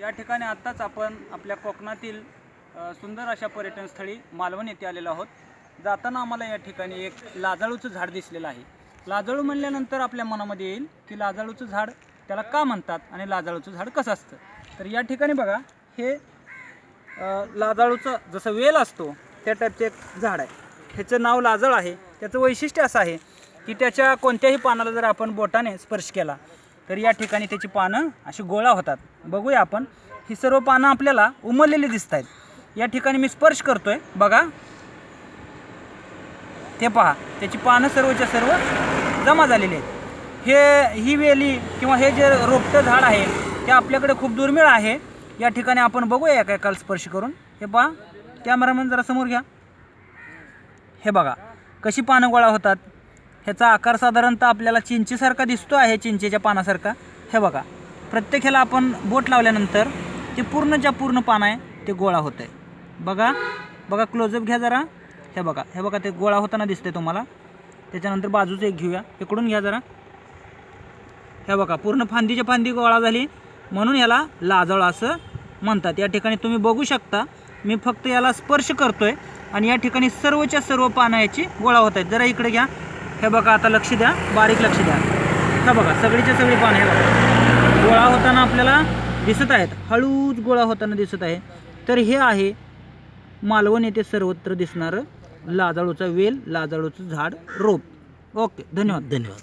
या ठिकाणी आत्ताच आपण आपल्या कोकणातील सुंदर अशा पर्यटनस्थळी मालवण येथे आलेलो आहोत. जाताना आम्हाला या ठिकाणी एक लाजाळूचं झाड दिसलेलं आहे. लाजाळू म्हणल्यानंतर आपल्या मनामध्ये येईल की लाजाळूचं झाड त्याला का म्हणतात आणि लाजाळूचं झाड कसं असतं? तर या ठिकाणी बघा हे लाजाळूचं जसं वेल असतो त्या टाईपचं एक झाड आहे. ह्याचं नाव लाजळ आहे. त्याचं वैशिष्ट्य असं आहे की त्याच्या कोणत्याही पानाला जर आपण बोटाने स्पर्श केला तर या ठिकाणी त्याची पानं अशी गोळा होतात. बघूया आपण. ही सर्व पानं आपल्याला उमललेली दिसत आहेत या ठिकाणी मी स्पर्श करतोय. बघा. ते पहा. त्याची पानं सर्वच्या सर्व जमा झालेली आहेत. हे ही वेली किंवा हे जे रोपटं झाड आहे ते आपल्याकडे खूप दुर्मिळ आहे. या ठिकाणी आपण बघूया काय काल स्पर्श करून. हे पहा. कॅमेरामॅन जरा समोर घ्या. हे बघा. कशी पानं गोळा होतात? ह्याचा आकार साधारणतः आपल्याला चिंचेसारखा दिसतो आहे चिंचेच्या पानासारखा. हे बघा. प्रत्येक ह्याला आपण बोट लावल्यानंतर ते पूर्णच्या पूर्ण पान आहे ते गोळा होतं आहे बघा बघा क्लोजअप घ्या जरा. हे बघा. हे बघा ते गोळा होताना दिसते तुम्हाला. त्याच्यानंतर बाजूचं एक घेऊया. इकडून घ्या जरा. हे बघा पूर्ण फांदीच्या फांदी गोळा झाली. म्हणून याला लाजळ असं म्हणतात. या ठिकाणी तुम्ही बघू शकता मी फक्त याला स्पर्श करतोय आणि या ठिकाणी सर्वच्या सर्व पानं याची गोळा होत आहेत. जरा इकडे घ्या. हे बघा आता लक्ष द्या. बारीक लक्ष द्या. हा बघा सगळीच्या सगळी पानं हे बघा. गोळा होताना आपल्याला दिसत आहेत. हळूच गोळा होताना दिसत आहे. तर हे आहे मालवण येथे सर्वत्र दिसणारं लाजाळूचा वेल लाजाळूचं झाड रोप. ओके धन्यवाद. धन्यवाद.